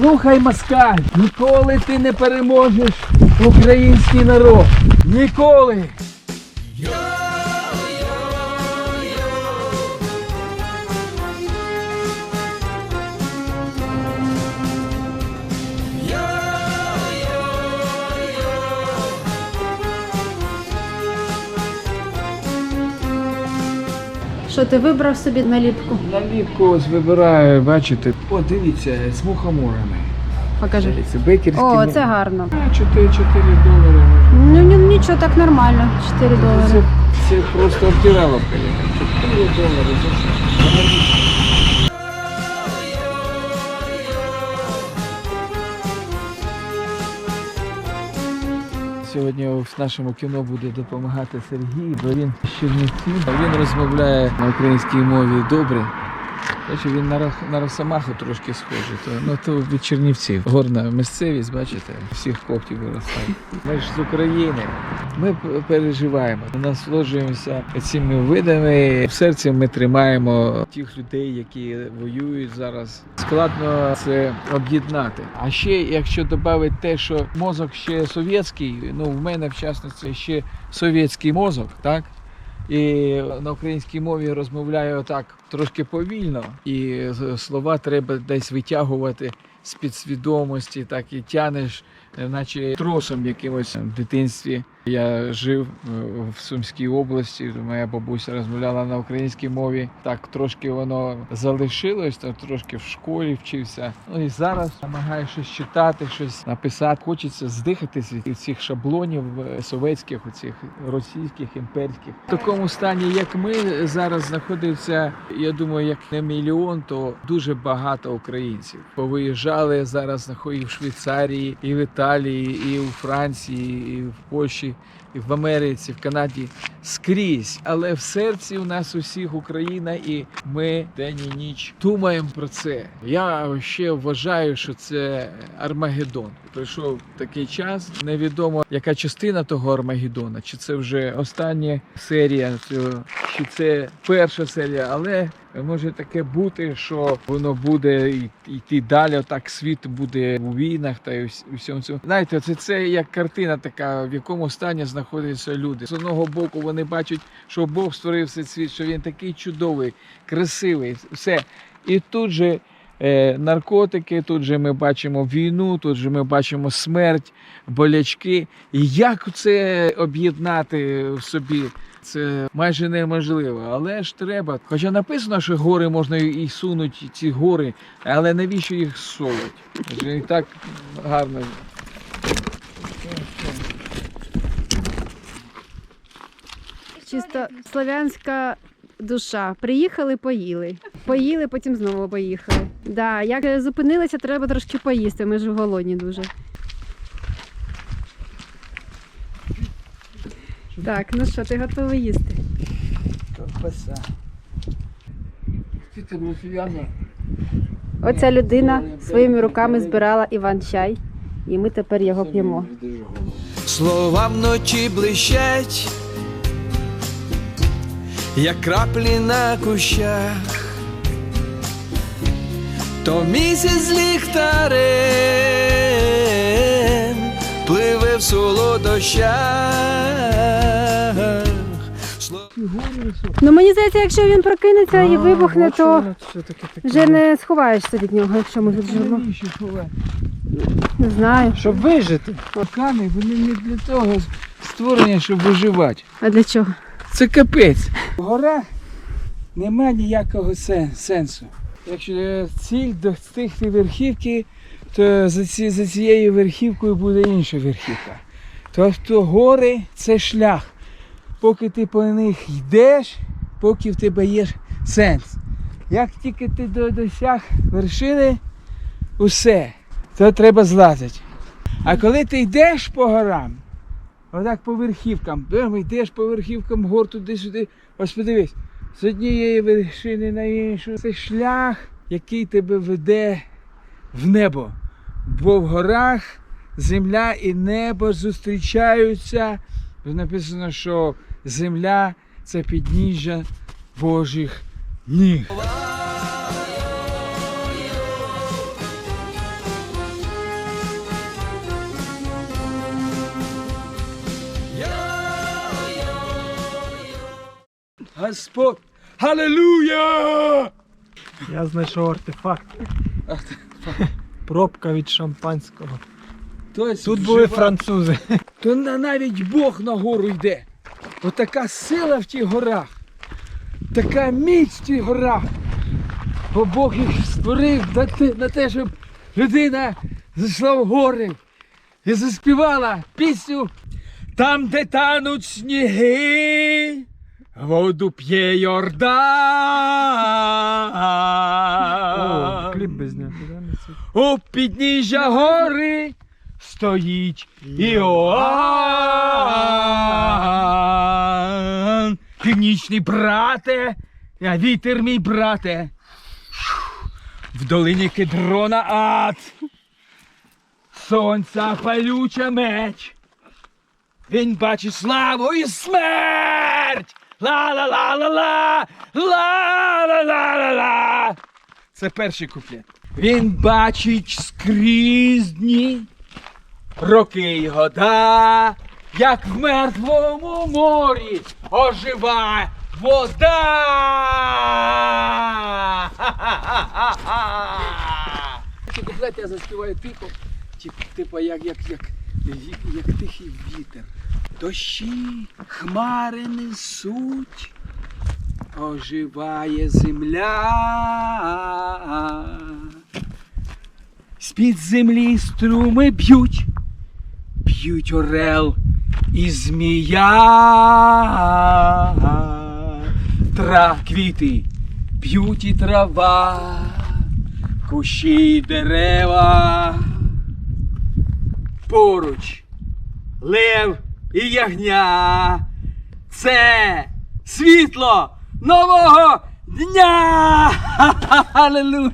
Слухай, москаль, ніколи ти не переможеш український народ. Ніколи. Що ти вибрав собі наліпку? Наліпку ось вибираю, бачите. О, дивіться, з мухоморами. Покажи. Це бекерські. О, це гарно. 4, 4 долари. Ну ні- нічого так нормально. 4 Це, долари. це просто обдираловка. 4 долари за що? Сьогодні в нашому кіно буде допомагати Сергій, бо він з Чернівців. Він розмовляє на українській мові добре. Бачу, він на, на Росомаху трошки схожий. То, ну, то від Чернівців. Горна місцевість, бачите, всіх коптів виростає. Ми ж з України. Ми переживаємо, насолоджуємося цими видами. В серці ми тримаємо тих людей, які воюють зараз. Складно це об'єднати. А ще, якщо додати те, що мозок ще совєтський, ну в мене в частності ще совєтський мозок, так? І на українській мові розмовляю так трошки повільно, і слова треба десь витягувати з підсвідомості, так і тянеш, е, наче тросом якимось в дитинстві. Я жив е, в Сумській області, моя бабуся розмовляла на українській мові. Так трошки воно залишилось, то трошки в школі вчився. Ну і зараз намагаюся щось читати, щось написати. Хочеться здихатись від цих шаблонів е, совєтських, цих російських, імперських. В такому стані, як ми зараз знаходиться, я думаю, як не мільйон, то дуже багато українців. Повиїжджали зараз знаходять в Швейцарії, і в Італії, і у Франції, і в Польщі, і в Америці, в Канаді скрізь. Але в серці у нас усіх Україна, і ми день і ніч думаємо про це. Я ще вважаю, що це Армагеддон. Прийшов такий час. Невідомо, яка частина того Армагеддона, чи це вже остання серія чи це перша серія, але може таке бути, що воно буде йти далі. Отак світ буде у війнах та й у всьому цьому. Знаєте, це, це як картина така, в якому стані знаходяться люди. З одного боку вони бачать, що Бог створив цей світ, що він такий чудовий, красивий, все. І тут же наркотики, тут же ми бачимо війну, тут же ми бачимо смерть, болячки. І як це об'єднати в собі? Це майже неможливо, але ж треба. Хоча написано, що гори можна і сунуть ці гори, але навіщо їх? Вже і так гарно. Чисто славянська душа. Приїхали, поїли. Поїли, потім знову поїхали. Да, як зупинилися, треба трошки поїсти. Ми ж голодні дуже. Так, ну що, ти готовий їсти? Ковбаса. Росіяни? Оця людина своїми руками збирала Іван чай, і ми тепер його п'ємо. Слова вночі блищать, як краплі на кущах, то місяць ліхтарем пливе в солодощах. Ну мені здається, якщо він прокинеться і вибухне, то вже не сховаєшся від нього, якщо ми тут живемо. Не знаю. Щоб вижити. Вулкани, вони не для того створені, щоб виживати. А для чого? Це капець. Гора нема ніякого сенсу. Якщо е, ціль достигти верхівки, то за, ці, за цією верхівкою буде інша верхівка. Тобто гори це шлях. Поки ти по них йдеш, поки в тебе є сенс. Як тільки ти до- досяг вершини, усе, то треба злазити. А коли ти йдеш по горам, Отак по верхівкам. Прямо йдеш по верхівкам гор туди-сюди. Ось подивись, з однієї вершини на іншу. Це шлях, який тебе веде в небо. Бо в горах земля і небо зустрічаються. Написано, що земля це підніжжя Божих ніг. Господь. Халилуя! Я знайшов артефакт. Пробка від шампанського. Тобто Тут були вжива- французи. То навіть Бог на гору йде. Отака сила в тих горах, така міць в тих горах. Бо Бог їх створив на те, щоб людина зайшла в гори і заспівала пісню. Там, де тануть сніги, воду п'є Йордан. О, кліп без нього. да, на? У підніжжя гори стоїть Іоанн. Північний брате, а вітер мій брате. В долині кедрона ад. Сонця палюча меч. Він бачить славу і смерть. Ла-ла-ла-ла-ла. Ла-ла-ла-ла-ла. Це перший куплет. Він бачить скрізь дні, роки й года, як в мертвому морі ожива вода. Ці куплети я заспіваю типу, типу як, як, як, як, як тихий вітер. Дощі, хмари несуть оживає земля. З-під землі струми б'ють, б'ють орел і змія. Тра квіти, б'ють і трава, кущі й дерева. Поруч лев і ягня. Це світло нового дня! Аллилуйя!